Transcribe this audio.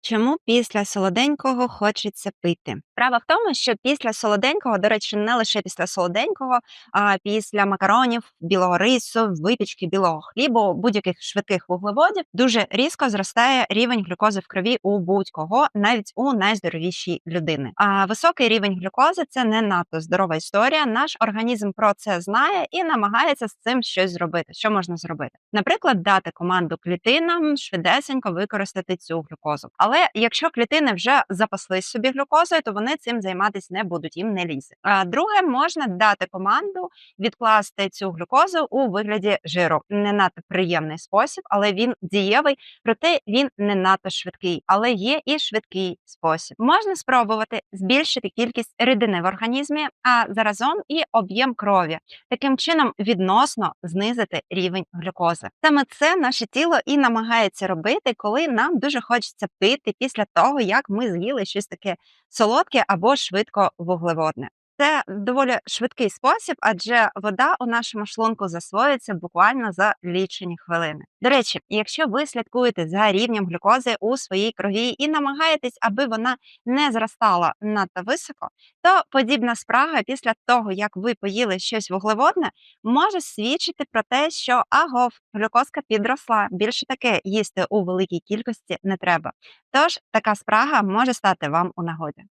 Чому після солоденького хочеться пити? Справа в тому, що після солоденького, до речі, не лише після солоденького, а після макаронів, білого рису, випічки білого хлібу, будь-яких швидких вуглеводів, дуже різко зростає рівень глюкози в крові у будь-кого, навіть у найздоровішій людини. А високий рівень глюкози це не надто здорова історія. Наш організм про це знає і намагається з цим щось зробити. Що можна зробити? Наприклад, дати команду клітинам швидесенько використати цю глюкозу. Але якщо клітини вже запаслись собі глюкозою, то вони цим займатися не будуть, їм не лізе. А друге, можна дати команду відкласти цю глюкозу у вигляді жиру. Не надто приємний спосіб, але він дієвий, проте він не надто швидкий, але є і швидкий спосіб. Можна спробувати збільшити кількість рідини в організмі, а заразом і об'єм крові, таким чином відносно знизити рівень глюкози. Саме це наше тіло і намагається робити, коли нам дуже хочеться пити після того, як ми з'їли щось таке солодке або швидко вуглеводне. Це доволі швидкий спосіб, адже вода у нашому шлунку засвоюється буквально за лічені хвилини. До речі, якщо ви слідкуєте за рівнем глюкози у своїй крові і намагаєтесь, аби вона не зростала надто високо, то подібна спрага після того, як ви поїли щось вуглеводне, може свідчити про те, що агов, глюкозка підросла. Більше таке їсти у великій кількості не треба. Тож така спрага може стати вам у нагоді.